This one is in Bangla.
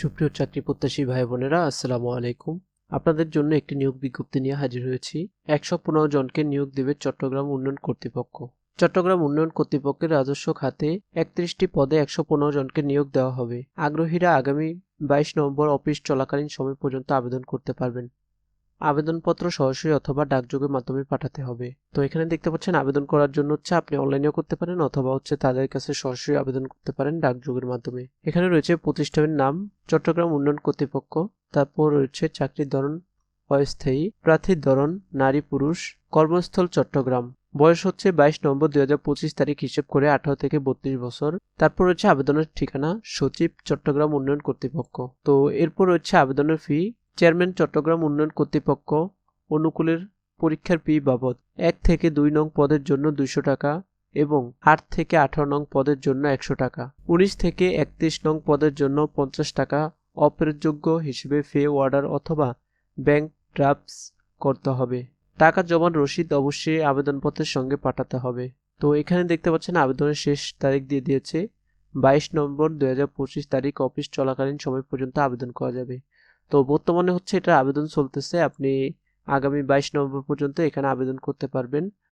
সুপ্রিয় চাকরি প্রত্যাশী ভাই বোনেরা, আসসালামু আলাইকুম। আপনাদের জন্য একটি নিয়োগ বিজ্ঞপ্তি নিয়ে হাজির হয়েছি। একশো পনেরো জনকে নিয়োগ দেবে চট্টগ্রাম উন্নয়ন কর্তৃপক্ষ। চট্টগ্রাম উন্নয়ন কর্তৃপক্ষের রাজস্ব খাতে একত্রিশটি পদে একশো পনেরো জনকে নিয়োগ দেওয়া হবে। আগ্রহীরা আগামী বাইশ নভেম্বর অফিস চলাকালীন সময় পর্যন্ত আবেদন করতে পারবেন। আবেদনপত্র সরাসরি অথবা ডাকযোগের মাধ্যমে পাঠাতে হবে। তো এখানে দেখতে পাচ্ছেন, আবেদন করার জন্য হচ্ছে আপনি অনলাইনেও করতে পারেন অথবা হচ্ছে তাদের কাছে সরাসরি আবেদন করতে পারেন ডাকযোগের মাধ্যমে। এখানে রয়েছে প্রতিষ্ঠানের নাম, চট্টগ্রাম উন্নয়ন কর্তৃপক্ষ, তারপর রয়েছে চাকরির ধরন, অস্থায়ী, প্রার্থীর ধরন, নারী, পুরুষ, কর্মস্থল, চট্টগ্রাম। বয়স হচ্ছে বাইশ নভেম্বর দুই হাজার পঁচিশ তারিখ, হিসেব করে আঠারো থেকে বত্রিশ বছর। তারপর রয়েছে আবেদনের ঠিকানা, সচিব, চট্টগ্রাম উন্নয়ন কর্তৃপক্ষ। তো এরপর রয়েছে আবেদনের ফি চেয়ারম্যান চট্টগ্রাম উন্নয়ন কর্তৃপক্ষ অনুকূলের পরীক্ষার ফি বাবদ এক থেকে দুই নং পদের জন্য দুইশো টাকা এবং আট থেকে আঠারো নং পদের জন্য একশো টাকা। উনিশ থেকে একত্রিশ নং পদের জন্য পঞ্চাশ টাকা অপ্রযোগ্য হিসেবে ফে অর্ডার অথবা ব্যাংক ড্রাফটস করতে হবে। টাকা জমান রসিদ অবশ্যই আবেদনপত্রের সঙ্গে পাঠাতে হবে। তো এখানে দেখতে পাচ্ছেন আবেদনের শেষ তারিখ দিয়ে দিয়েছে। বাইশ নভেম্বর দু হাজার পঁচিশ তারিখ অফিস চলাকালীন সময় পর্যন্ত আবেদন করা যাবে। তো বর্তমানে হচ্ছে এটা আবেদন চলতেছে। আপনি আগামী বাইশ নভেম্বর পর্যন্ত এখানে আবেদন করতে পারবেন।